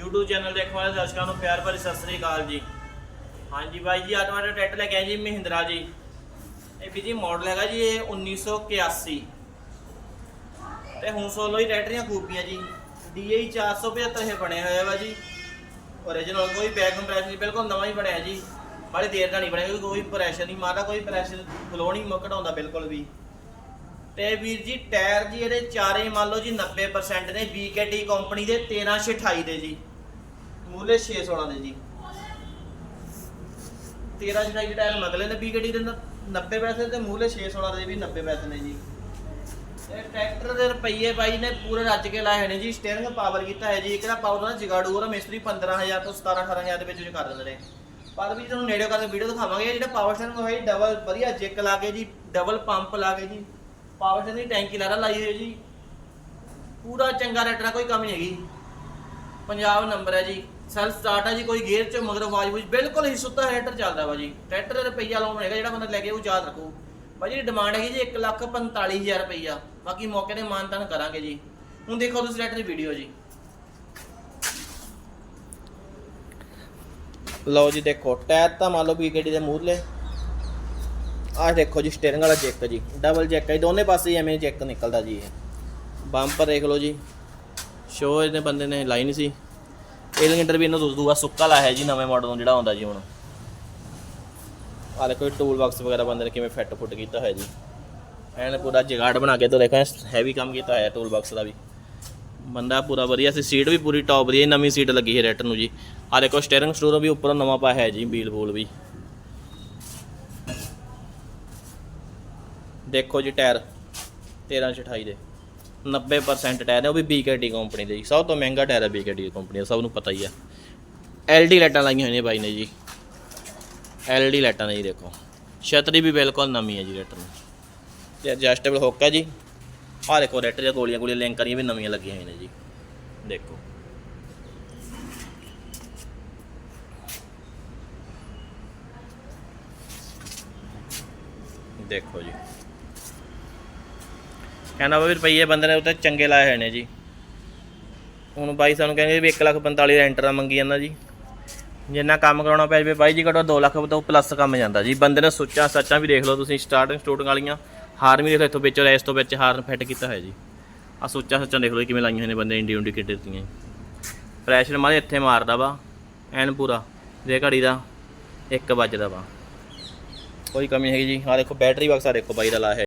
YouTube channel ਦੇਖਣ ਵਾਲੇ ਦਰਸ਼ਕਾਂ ਨੂੰ ਪਿਆਰ ਭਰੀ ਸਤਿ ਸ੍ਰੀ ਅਕਾਲ ਜੀ। ਹਾਂਜੀ ਬਾਈ ਜੀ ਅੱਜ ਮੈਂ ਟਰੈਕਟਰ ਲੈ ਕੇ ਆਏ ਜੀ ਮਹਿੰਦਰਾ ਜੀ। ਇਹ ਵੀ ਜੀ ਮਾਡਲ ਹੈਗਾ ਜੀ, ਇਹ 1981 ਤੇ ਹੁਣ ਸੋਲੋ ਹੀ ਟਰੈਕਟਰ ਦੀਆਂ ਖੂਬੀਆਂ ਜੀ। DI 475 ਇਹ ਬਣਿਆ ਹੋਇਆ ਵਾ ਜੀ। ਓਰੀਜਨਲ ਕੋਈ ਬੈਕ ਕੰਪਰੈਸ਼ਨ ਨਹੀਂ, ਬਿਲਕੁਲ ਨਵਾਂ ਹੀ ਬਣਿਆ ਜੀ। ਬੜੀ ਦੇਰ ਦਾ ਨਹੀਂ ਬਣਿਆ ਕੋਈ ਪ੍ਰੈਸ਼ਰ ਨਹੀਂ ਮਾਰਦਾ ਕੋਈ ਪ੍ਰੈਸ਼ਰ ਫਲੋ ਨਹੀਂ ਘਟਾਉਂਦਾ ਬਿਲਕੁਲ ਵੀ। ਤੇ ਵੀਰ ਜੀ ਟਾਇਰ ਜੀ ਇਹਦੇ ਚਾਰੇ ਮੰਨ ਲਓ ਜੀ 90% ਨੇ BKT ਕੰਪਨੀ ਦੇ 1328 ਦੇ ਜੀ। ਮੂਲੇ 616 ਦੇ ਜੀ। 1328 ਦੇ ਟਾਇਰ ਮਗਲੇ ਨੇ BKT ਦੇ 90 ਪੈਸੇ ਤੇ ਮੂਲੇ 616 ਦੇ ਵੀ 90 ਪੈਸੇ ਨੇ ਜੀ। ਇਹ ਟਰੈਕਟਰ ਦੇ ਰੁਪਈਏ ਬਾਈ ਨੇ ਪੂਰੇ ਰੱਜ ਕੇ ਲਾਏ ਨੇ ਜੀ। ਸਟੀਅਰਿੰਗ ਪਾਵਰ ਕੀਤਾ ਹੈ ਜੀ। ਇੱਕ ਪਾਵਰ ਦਾ ਜਗਾੜੂ ਉਹਦਾ ਮਿਸਤਰੀ 15000 ਤੋਂ 17 18000 ਦੇ ਵਿੱਚ ਵਿੱਚ ਕਰ ਦਿੰਦੇ ਨੇ। ਪਰ ਵੀ ਤੁਹਾਨੂੰ ਨੇੜੇ ਕਰਕੇ ਵੀਡੀਓ ਦਿਖਾਵਾਂਗੇ। ਜਿਹੜਾ ਪਾਵਰ ਸਟੀਅਰਿੰਗ ਹੋਇਆ ਜੀ ਡਬਲ ਵਧੀਆ ਜੈਕ ਲਾ ਕੇ ਜੀ ਡਬਲ ਪੰਪ ਲਾ ਕੇ ਜੀ। ਪਾਵਰ ਸਟੀਅਰਿੰਗ ਦੀ ਟੈਂਕੀ ਲਾਰਾ ਲਾਈ ਹੋਈ ਜੀ। ਪੂਰਾ ਚੰਗਾ ਰੈਟਰ ਆ ਕੋਈ ਕਮੀ ਨਹੀਂ ਹੈਗੀ। ਪੰਜਾਬ ਨੰਬਰ ਹੈ ਜੀ। ਸੈਲਫ ਸਟਾਰਟ ਆ ਜੀ ਕੋਈ ਗੇਅਰ ਚ, ਮਗਰ ਆਵਾਜ਼ ਵਿੱਚ ਬਿਲਕੁਲ ਹੀ ਸੁੱਤਾ ਰੈਟਰ ਚੱਲਦਾ ਵਾ ਜੀ। ਟਰੈਕਟਰ ਦੇ ਰੁਪਈਆ ਲਾਉਣ ਹੈਗਾ, ਜਿਹੜਾ ਬੰਦਾ ਲੈ ਕੇ ਉਹ ਯਾਦ ਰੱਖੋ। ਭਾਜੀ ਦੀ ਡਿਮਾਂਡ ਹੈਗੀ ਜੀ 145000 ਰੁਪਈਆ। ਬਾਕੀ ਮੌਕੇ ਤੇ ਮਾਨਤਾਨ ਕਰਾਂਗੇ ਜੀ। ਹੁਣ ਦੇਖੋ ਤੁਸੀਂ ਟਰੈਕਟਰ ਦੀ ਵੀਡੀਓ ਜੀ। ਲਓ ਜੀ ਦੇਖੋ ਟਾਇਰ ਤਾਂ ਮੰਨ ਲਓ ਵੀ ਗੱਡੀ ਦੇ ਮੂਹਰਲੇ। ਆਹ ਦੇਖੋ ਜੀ ਸਟੀਅਰਿੰਗ ਵਾਲਾ ਜੈਕ ਜੀ। ਡਬਲ ਜੈਕ ਹੈ ਦੋਨੇ ਪਾਸੇ ਐਵੇਂ ਜੈਕ ਨਿਕਲਦਾ ਜੀ ਇਹ। ਬੰਪਰ ਦੇਖ ਲਓ ਜੀ। ਸ਼ੋ ਇਹਨੇ ਬੰਦੇ ਨੇ ਲਾਈ ਨਹੀਂ ਸੀ। ਏਲੀਗੇਟਰ ਵੀ ਇਹਨੂੰ ਦੂਆ ਸੁੱਕਾ ਲਾਇਆ ਹੈ ਜੀ ਨਵੇਂ ਮਾਡਲ ਨੂੰ ਜਿਹੜਾ ਆਉਂਦਾ ਜੀ ਹੁਣ। ਆਹ ਦੇਖੋ ਟੂਲ ਬਾਕਸ ਵਗੈਰਾ ਬੰਦੇ ਨੇ ਕਿਵੇਂ ਫਿੱਟ ਫੁੱਟ ਕੀਤਾ ਹੋਇਆ ਜੀ। ਐਨ ਪੂਰਾ ਜਗਾੜ ਬਣਾ ਕੇ ਤਾਂ ਦੇਖੋ ਹੈਵੀ ਕੰਮ ਕੀਤਾ ਹੋਇਆ ਟੂਲ ਬਾਕਸ ਦਾ ਵੀ। ਬੰਦਾ ਪੂਰਾ ਵਧੀਆ ਸੀ ਸੀਟ ਵੀ ਪੂਰੀ ਟੌਪ ਦੀ ਹੈ ਨਵੀਂ ਸੀਟ ਲੱਗੀ ਹੈ ਰੈਟ ਨੂੰ ਜੀ। ਆਹ ਦੇਖੋ ਸਟੀਅਰਿੰਗ ਸਟੂਰ ਵੀ ਉੱਪਰੋਂ ਨਵਾਂ ਪਾਇਆ ਹੈ ਜੀ ਵੀਲ ਬੂਲ ਵੀ। ਦੇਖੋ ਜੀ ਟਾਇਰ 1328 ਦੇ। 90% ਟਾਇਰ ਨੇ, ਉਹ ਵੀ BKT ਕੰਪਨੀ ਦੇ ਜੀ। ਸਭ ਤੋਂ ਮਹਿੰਗਾ ਟਾਇਰ ਹੈ BKT ਕੰਪਨੀ ਦਾ, ਸਭ ਨੂੰ ਪਤਾ ਹੀ ਆ। LD ਲਾਈਟਾਂ ਲਾਈਆਂ ਹੋਈਆਂ ਨੇ ਬਾਈ ਨੇ ਜੀ। LED ਲਾਈਟਾਂ ਨੇ ਜੀ, ਦੇਖੋ। ਛਤਰੀ ਵੀ ਬਿਲਕੁਲ ਨਵੀਂ ਹੈ ਜੀ ਰੈਟਰ ਨੂੰ। ਤੇ ਐਡਜਸਟੇਬਲ ਹੁੱਕ ਹੈ ਜੀ। ਆਹ ਦੇਖੋ ਰੈਟਰ ਦੀਆਂ ਗੋਲੀਆਂ ਗੋਲੀਆਂ ਲਿੰਕ ਕਰੀਆਂ ਵੀ ਨਵੀਆਂ ਲੱਗੀਆਂ ਹੋਈਆਂ ਨੇ ਜੀ। ਦੇਖੋ। ਦੇਖੋ ਜੀ। ਕਹਿੰਦਾ ਵਾ ਵੀ ਰੁਪਈਏ ਬੰਦੇ ਨੇ ਉੱਤੇ ਚੰਗੇ ਲਾਏ ਹੋਏ ਨੇ ਜੀ। ਹੁਣ ਬਾਈ ਸਾਨੂੰ ਕਹਿੰਦੇ ਵੀ 1,45,000 ਦਾ ਐਂਟਰ ਮੰਗੀ ਜਾਂਦਾ ਜੀ। ਜਿੰਨਾ ਕੰਮ ਕਰਾਉਣਾ ਪੈ ਜਾਵੇ ਬਾਈ ਜੀ ਘਟੋ 2 ਲੱਖ ਤੋਂ ਪਲੱਸ ਕੰਮ ਜਾਂਦਾ ਜੀ। ਬੰਦੇ ਨੇ ਸੋਚਾਂ ਸੱਚਾਂ ਵੀ ਦੇਖ ਲਓ ਤੁਸੀਂ ਸਟਾਰਟਿੰਗ ਸਟੂਡਿੰਗ ਵਾਲੀਆਂ। ਹਾਰਨ ਵੀ ਦੇਖ ਲਓ ਇੱਥੋਂ ਵਿੱਚ ਰੈਸ ਤੋਂ ਵਿੱਚ ਹਾਰਨ ਫਿੱਟ ਕੀਤਾ ਹੋਇਆ ਜੀ। ਆ ਸੋਚਾਂ ਸੱਚਾਂ ਦੇਖ ਲਓ ਕਿਵੇਂ ਲਾਈਆਂ ਹੋਈਆਂ ਨੇ ਬੰਦੇ ਇੰਡੀ ਇੰਡੀਕੇਟਰ ਦੀਆਂ ਪ੍ਰੈਸ਼ਰ ਮਾਰੇ ਇੱਥੇ ਮਾਰਦਾ ਵਾ। ਐਨ ਪੂਰਾ ਜੇ ਘੜੀ ਦਾ 1 ਵੱਜਦਾ ਵਾ। ਕੋਈ ਕਮੀ ਹੈਗੀ ਜੀ। ਆ ਦੇਖੋ ਬੈਟਰੀ ਬਕਸਾ ਦੇਖੋ ਬਾਈ ਦਾ ਲਾਇਆ ਹੈ